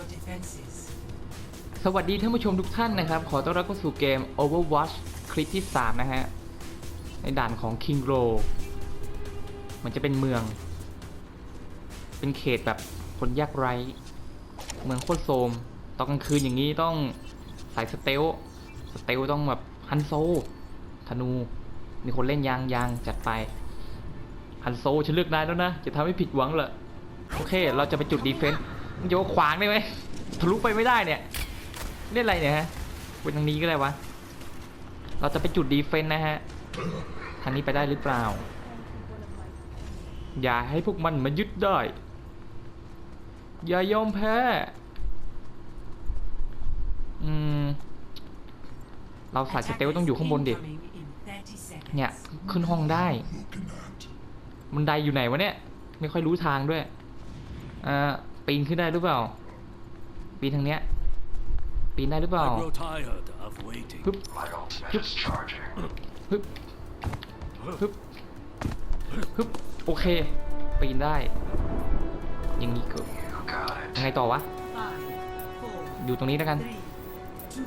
your defenses. สวัสดีท่านผู้ชมทุกท่านนะครับ ขอต้อนรับเข้าสู่เกม Overwatch คลิปที่ 3 นะฮะ ในด่านของ King r o มันจะเป็นเมือง เป็นเขตแบบคนยากไร้ เมืองโคตรโซม ตอนกลางคืนอย่างนี้ต้องใส่สเตล สเตลต้องแบบฮันโซ ธนู มีคนเล่นยางยางจัดไปฮันโซฉันเลือกนายแล้วนะ จะทำให้ผิดหวังเหรอ โอเค เราจะไปจุดดีเฟนต์ มันจะว่าขวางได้ไหมทะลุไปไม่ได้เนี่ยเล่นอะไรเนี่ยฮะเป็นทางนี้ก็ได้วะเราจะไปจุดดีเฟนต์นะฮะทางนี้ไปได้หรือเปล่า อย่าให้พวกมันมายึดได้ อย่ายอมแพ้อืมเราสายสเตลต้องอยู่ข้างบนดิ Incoming in 30 seconds. เนี่ยขึ้นห้องได้บันไดอยู่ไหนวะเนี่ย ไม่ค่อยรู้ทางด้วยอ่า ปีนขึ้นได้หรือเปล่า ปีนทางเนี้ย ปีนได้หรือเปล่า I grow tired of waiting. ฮึบ My ultimate Yep. is charging. ฮึบฮึบฮึบโอเค ปีนได้ อย่างนี้ก็ You got it. ยังไงต่อวะ Five, four, อยู่ตรงนี้แล้วกัน three, two,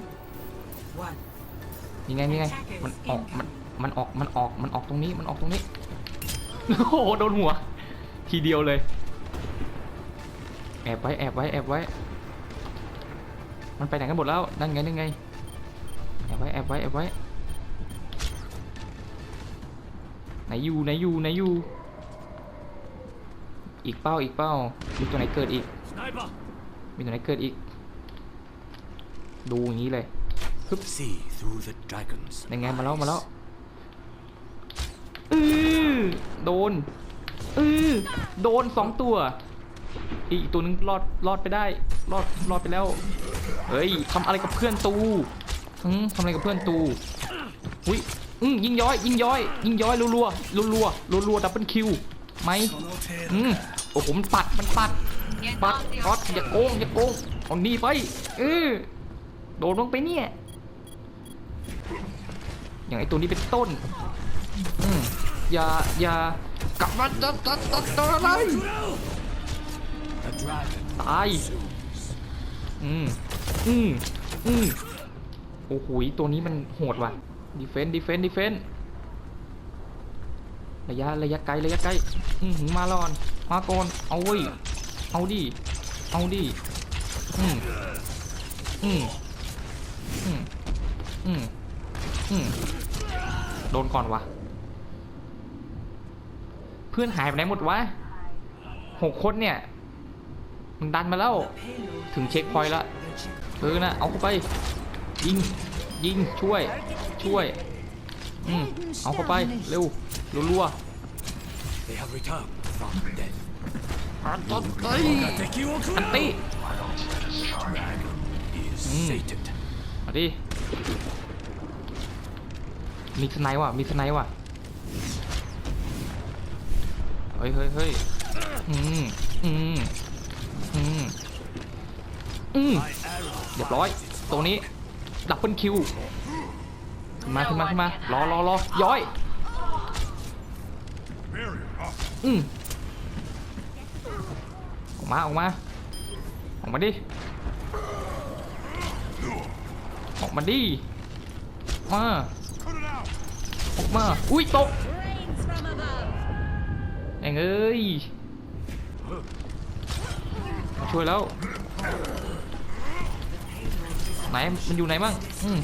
one. ยังไงยังไง มันออก มัน มันออก มันออก มันออกตรงนี้ มันออกตรงนี้ โอ้โห โดนหัว ทีเดียวเลย แอบไว้แอบไว้แอบไว้ มันไปไหนกันหมดแล้ว นั่นไงนั่นไง แอบไว้แอบไว้แอบไว้ ไหนอยู่ไหนอยู่ไหนอยู่ อีกเป้าอีกเป้า มีตัวไหนเกิดอีก Sniper! มีตัวไหนเกิดอีก ดูอย่างนี้เลย See through the dragon's ยังไงมาแล้ว eyes. มาแล้วอือโดนอือโดนสองตัว อีกตัวนึงรอดรอดไปได้ รอดรอดไปแล้วเฮ้ยทำอะไรกับเพื่อนตูอืมทำอะไรกับเพื่อนตูอุ้ยอืมยิงย้อยยิงย้อยยิงย้อยรัวรัวรัวรัวรัวรัวดับเบิลคิวไหมอืมโอ้โหมันปัดมันปัดปัดปัดอย่าโกงอย่าโกงเอาหนีไปเออโดนลงไปเนี่ยอย่างไอตัวนี้เป็นต้นอืมอย่าอย่ากลับมาจะจะจะจะอะไร ตาย อืม อืม อืม โอ้โหตัวนี้มันโหดว่ะ ดีเฟนต์ดีเฟนต์ดีเฟนต์ระยะระยะไกลระยะไกล อืมมาลอน มาก่อน เอาเว้ย เอาดิ เอาดิ อืม อืม อืม อืม อืม โดนก่อนวะเพื่อนหายไปไหนหมดวะหกคนเนี่ย มันดันมาแล้ว The payload ถึงเช็คพอยต์ละ the chip. เออนะเอาเข้าไป ยิง ยิง ช่วย ช่วย อืมเอาเข้าไป เร็ว รัว They have returned from death. ๆอันตเอ้ย Teki อันตี้ My ultimate is charging. is Mm. sated. มาดิมีสไนป์ว่ะ มีสไนป์ว่ะ เฮ้ยเฮ้ยเฮ้ยอืม อืม อืมอืม My arrow เรียบร้อยตัวนี้ ดับเบิลคิวขึ้นมาขึ้นมาขึ้นมา รอรอรอย้อย อืมออกมาออกมา ออกมาดิ ออกมาดิมาออกมา อุ้ยตกแองเอ้ยมา ช่วยแล้ว ไหน มันอยู่ไหนบ้างอืม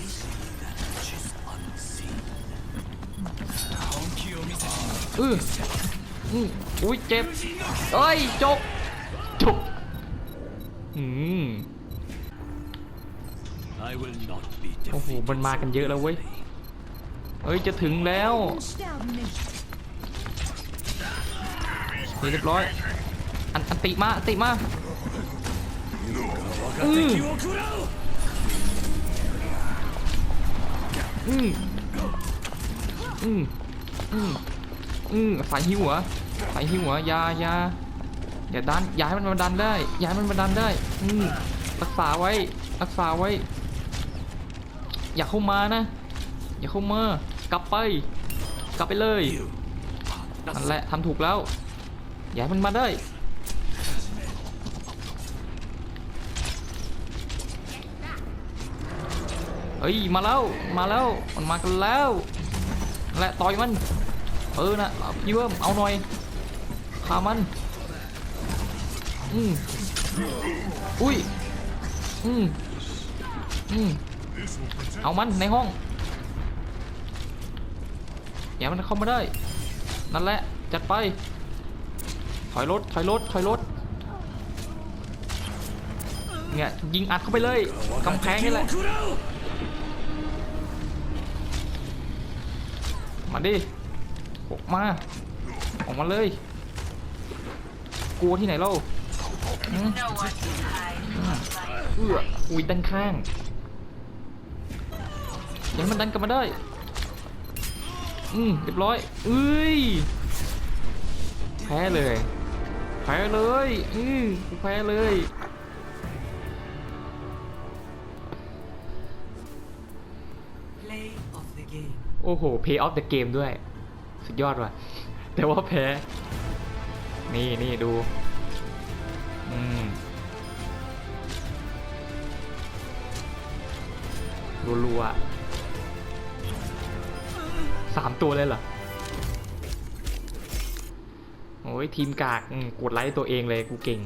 อืออืออุ้ยเจ็บเอ้ยจกจกอืมโอ้โห มันมากันเยอะแล้วเว้ยเอ้ย จะถึงแล้วเรียบร้อย อันอันติมา อันติมา อืมอืมอืมอืมอืมสายหิวเหรอสายหิวเหรอยายาอย่าดันอย่าให้มันมาดันได้อย่าให้มันมาดันได้ อืมรักษาไว้รักษาไว้ อย่าเข้ามานะ อย่าเข้ามากลับไป กลับไปเลยนั่นแหละทำถูกแล้วอย่าให้มันมาได้ เฮ้ยมาแล้วมาแล้วมันมากันแล้ว และต่อยมัน เออนะพี่เบิ้มเอาหน่อยฆ่ามันอืมอุ้ยอืมอืมเอามันในห้องอย่ามันเข้ามาได้ นั่นแหละจัดไป ถอยรถถอยรถถอยรถเนี่ยยิงอัดเข้าไปเลยกำแพงนี่แหละ มาดิออกมาออกมาเลย กลัวที่ไหนเล่าหืมเอื้ออุ้ยด้านข้างอยังมันดันกลับมาได้ อืมเรียบร้อยเอ้ยแพ้เลยแพ้เลยอือแพ้เลย โอ้โห Pay off the game ด้วย สุดยอดว่ะ แต่ว่าแพ้ นี่นี่ดู อืมรัวๆสามตัวเลยเหรอ โอ้ยทีมกากกดไลค์ตัวเองเลยกูเก่ง